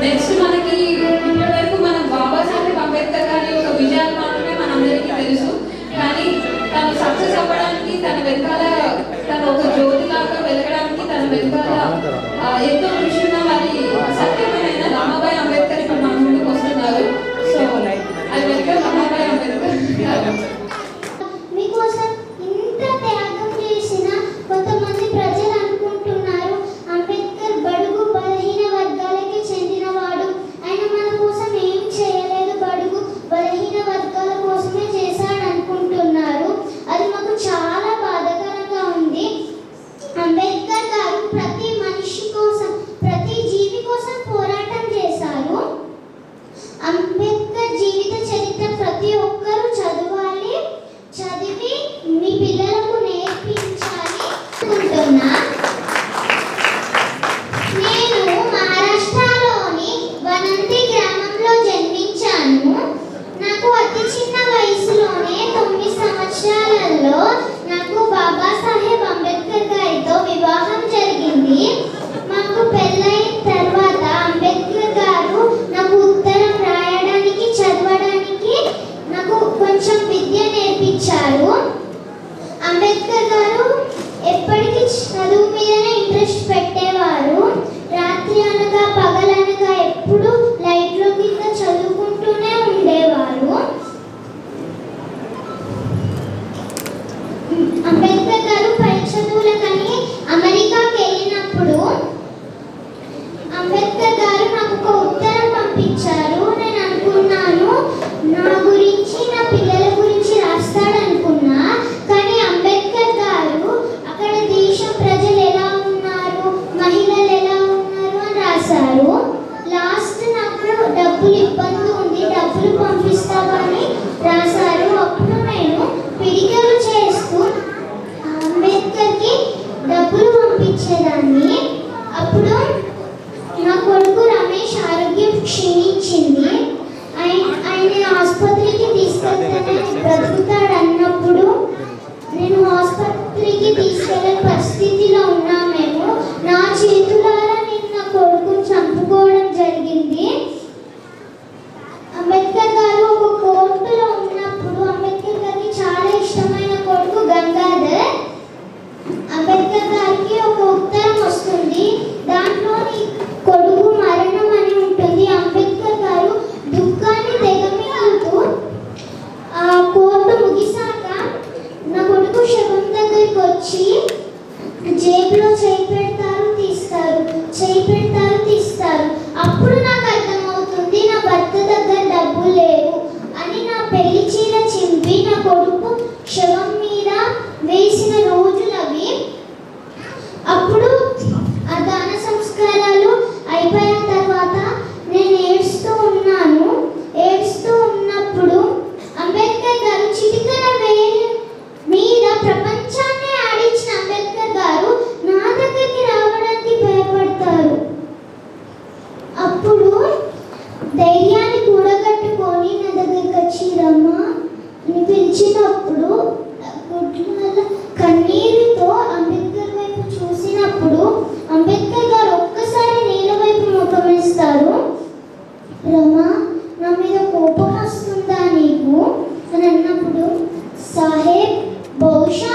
Next month. color క్షీణించింది. ఆయన ఆసుపత్రికి తీసుకెళ్తేనే బ్రతుకుతాడు అన్నప్పుడు నేను ఆసుపత్రికి తీసుకెళ్ళే పరిస్థితిలో ఉన్నా మేము నా చేతులారా నేను నా కొడుకుని చంపుకోవడం జరిగింది. అంబేద్కర్ గారు ఒక కోర్టులో ఉన్నప్పుడు అంబేద్కర్ గారికి చాలా ఇష్టమైన కొడుకు గంగాధర్. అంబేద్కర్ గారికి ఒక ఉత్తరం వస్తుంది. దాంట్లో వచ్చిరమ్మ అని పిలిచినప్పుడు కన్నీరుతో అంబేద్కర్ వైపు చూసినప్పుడు అంబేద్కర్ గారు ఒక్కసారి నీళ్ళ వైపు ముఖమిస్తారు రమా నా మీద కోపం వస్తుందా నీకు? అని అన్నప్పుడు సాహెబ్ బహుశా